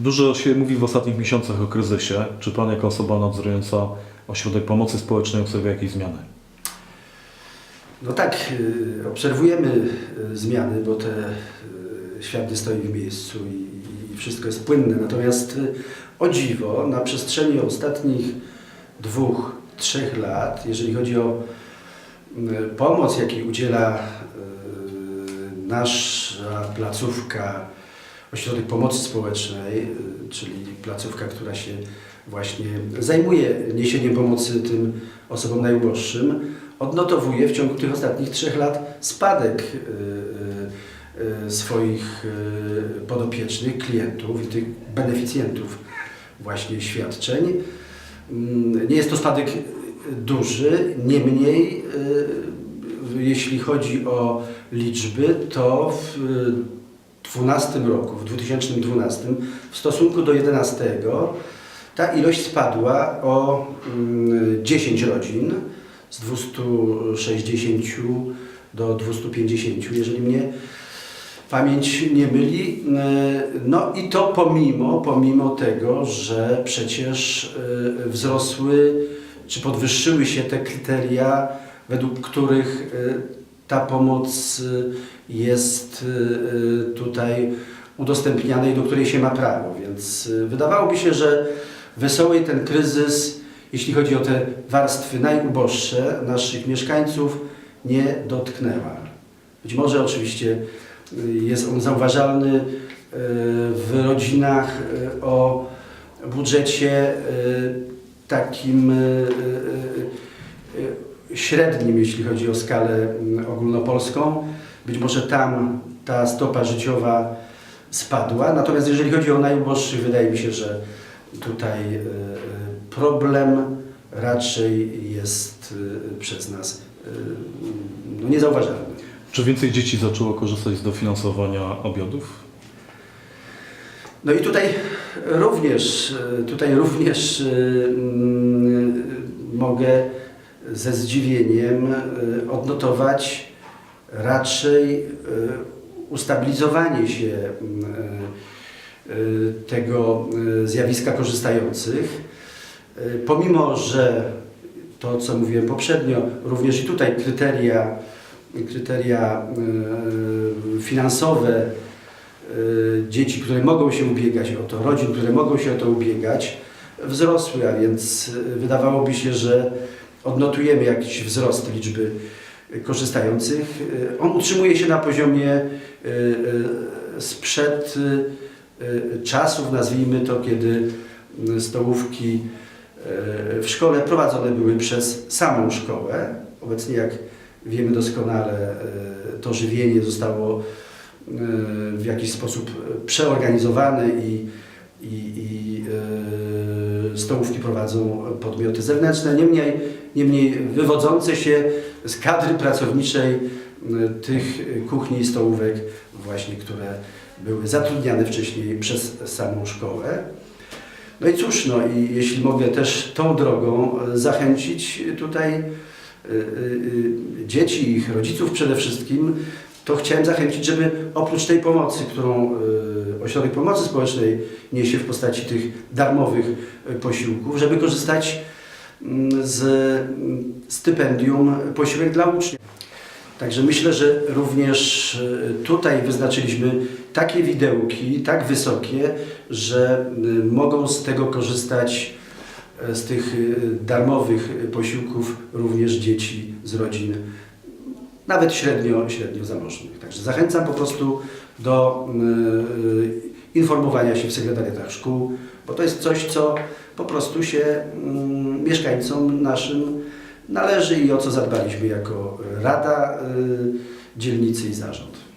Dużo się mówi w ostatnich miesiącach o kryzysie. Czy Pan jako osoba nadzorująca Ośrodek Pomocy Społecznej obserwuje jakieś zmiany? No tak, y, obserwujemy y, zmiany, bo te y, świat nie stoi w miejscu i, wszystko jest płynne. Natomiast o dziwo, na przestrzeni ostatnich dwóch, trzech lat, jeżeli chodzi o pomoc, jakiej udziela nasza placówka, Ośrodek Pomocy Społecznej, y, czyli placówka, która się właśnie zajmuje niesieniem pomocy tym osobom najuboższym, odnotowuje w ciągu tych ostatnich trzech lat spadek y, y, swoich podopiecznych, klientów i tych beneficjentów właśnie świadczeń. Mm, Nie jest to spadek duży, niemniej jeśli chodzi o liczby, to w 2012 roku, w 2012 w stosunku do 2011 ta ilość spadła o mm, 10 rodzin z 260 do 250, jeżeli mnie pamięć nie myli. No i to pomimo, pomimo tego, że przecież e, wzrosły czy podwyższyły się te kryteria, według których e, ta pomoc e, jest e, tutaj udostępniana i do której się ma prawo. Więc wydawałoby się, że wesoły ten kryzys, jeśli chodzi o te warstwy najuboższe naszych mieszkańców, nie dotknęła. Być może oczywiście y, jest on zauważalny y, w rodzinach y, o budżecie y, takim y, y, y, średnim, jeśli chodzi o skalę mm, ogólnopolską. Być może tam ta stopa życiowa spadła. Natomiast jeżeli chodzi o najuboższych, wydaje mi się, że tutaj y, y, problem raczej jest y, przez nas no, niezauważalny. Czy więcej dzieci zaczęło korzystać z dofinansowania obiadów? No i tutaj również, tutaj również mogę ze zdziwieniem y, odnotować raczej y, ustabilizowanie się y, tego zjawiska korzystających. Pomimo, że to, co mówiłem poprzednio, również i tutaj kryteria, kryteria finansowe dzieci, które mogą się ubiegać o to, rodzin, które mogą się o to ubiegać, wzrosły, a więc wydawałoby się, że odnotujemy jakiś wzrost liczby korzystających. Y, On utrzymuje się na poziomie y, y, sprzed czasów, nazwijmy to, kiedy stołówki w szkole prowadzone były przez samą szkołę. Obecnie, jak wiemy doskonale, to żywienie zostało w jakiś sposób przeorganizowane i, i, i y, stołówki prowadzą podmioty zewnętrzne, niemniej, niemniej wywodzące się z kadry pracowniczej y, tych kuchni i stołówek właśnie, które były zatrudniane wcześniej przez samą szkołę. No i cóż, no i jeśli mogę też tą drogą e, zachęcić tutaj dzieci ich rodziców przede wszystkim, to chciałem zachęcić, żeby oprócz tej pomocy, którą y, Ośrodek Pomocy Społecznej niesie w postaci tych darmowych y, posiłków, żeby korzystać mm, z mm, stypendium posiłek dla uczniów. Także myślę, że również y, tutaj wyznaczyliśmy takie widełki, tak wysokie, że mogą z tego korzystać z tych darmowych posiłków również dzieci z rodzin nawet średnio, średnio zamożnych. Także zachęcam po prostu do y, y, informowania się w sekretariatach szkół, bo to jest coś, co po prostu się mm, mieszkańcom naszym należy i o co zadbaliśmy jako Rada y, Dzielnicy i Zarząd.